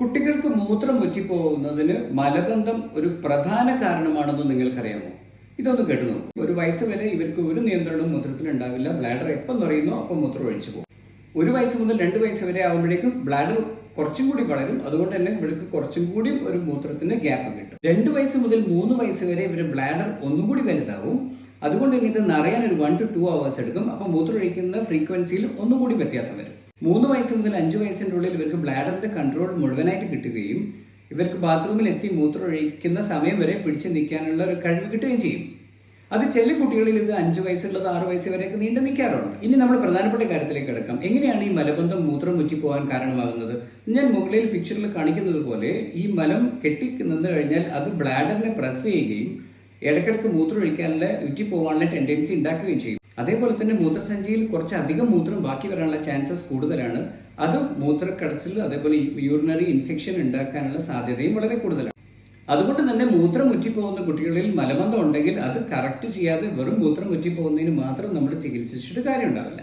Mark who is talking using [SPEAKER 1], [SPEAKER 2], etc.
[SPEAKER 1] കുട്ടികൾക്ക് മൂത്രം ഒറ്റിപ്പോകുന്നതിന് മലബന്ധം ഒരു പ്രധാന കാരണമാണെന്ന് നിങ്ങൾക്കറിയാമോ? ഇതൊന്ന് കേട്ടു നോക്കും. ഒരു വയസ്സ് വരെ ഇവർക്ക് ഒരു നിയന്ത്രണവും മൂത്രത്തിൽ ഉണ്ടാവില്ല ബ്ലാഡർ എപ്പം നിറയുന്നോ അപ്പം മൂത്രം ഒഴിച്ചു പോകും. ഒരു വയസ്സ് മുതൽ രണ്ട് വയസ്സ് വരെ ആകുമ്പോഴേക്കും ബ്ലാഡർ കുറച്ചും കൂടി വളരും. അതുകൊണ്ട് തന്നെ ഇവർക്ക് കുറച്ചും കൂടി ഒരു മൂത്രത്തിന് ഗ്യാപ്പ് കിട്ടും. രണ്ട് വയസ്സ് മുതൽ മൂന്ന് വയസ്സ് വരെ ഇവർ ബ്ലാഡർ ഒന്നും കൂടി വലുതാവും. അതുകൊണ്ട് തന്നെ ഇത് നിറയാൻ ഒരു വൺ ടു ടു അവേഴ്സ് എടുക്കും. അപ്പോൾ മൂത്രം ഒഴിക്കുന്ന ഫ്രീക്വൻസിയിൽ ഒന്നും കൂടി വ്യത്യാസം വരും. മൂന്ന് വയസ്സ് മുതൽ അഞ്ച് വയസ്സിന്റെ ഉള്ളിൽ ഇവർക്ക് ബ്ലാഡറിന്റെ കൺട്രോൾ മുഴുവനായിട്ട് കിട്ടുകയും ഇവർക്ക് ബാത്റൂമിൽ എത്തി മൂത്രം ഒഴിക്കുന്ന സമയം വരെ പിടിച്ചു നിൽക്കാനുള്ള ഒരു കഴിവ് കിട്ടുകയും ചെയ്യും. അത് ചില കുട്ടികളിൽ ഇത് അഞ്ച് വയസ്സുള്ളത് ആറ് വയസ്സ് വരെയൊക്കെ നീണ്ടു നിൽക്കാറുണ്ട്. ഇനി നമ്മൾ പ്രധാനപ്പെട്ട കാര്യത്തിലേക്ക് കിടക്കാം. എങ്ങനെയാണ് ഈ മലബന്ധം മൂത്രം മുറ്റിപ്പോകാൻ കാരണമാകുന്നത്? ഞാൻ മുകളിൽ പിക്ചറിൽ കാണിക്കുന്നത് പോലെ ഈ മലം കെട്ടി നിന്ന് കഴിഞ്ഞാൽ അത് ബ്ലാഡറിനെ പ്രസ് ചെയ്യുകയും ഇടയ്ക്കിടയ്ക്ക് മൂത്രം ഒഴിക്കാനുള്ള ഉറ്റിപ്പോകാനുള്ള ടെൻഡൻസി ഉണ്ടാക്കുകയും ചെയ്യും. അതേപോലെ തന്നെ മൂത്രസഞ്ചിയിൽ കുറച്ചധികം മൂത്രം ബാക്കി വരാനുള്ള ചാൻസസ് കൂടുതലാണ്. അത് മൂത്രക്കടച്ചിൽ അതേപോലെ യൂറിനറി ഇൻഫെക്ഷൻ ഉണ്ടാക്കാനുള്ള സാധ്യതയും വളരെ കൂടുതലാണ്. അതുകൊണ്ട് തന്നെ മൂത്രം ഉറ്റിപ്പോകുന്ന കുട്ടികളിൽ മലബന്ധം ഉണ്ടെങ്കിൽ അത് കറക്റ്റ് ചെയ്യാതെ വെറും മൂത്രം ഉറ്റിപ്പോകുന്നതിന് മാത്രം നമ്മൾ ചികിത്സിച്ചിട്ട് കാര്യം ഉണ്ടാവില്ല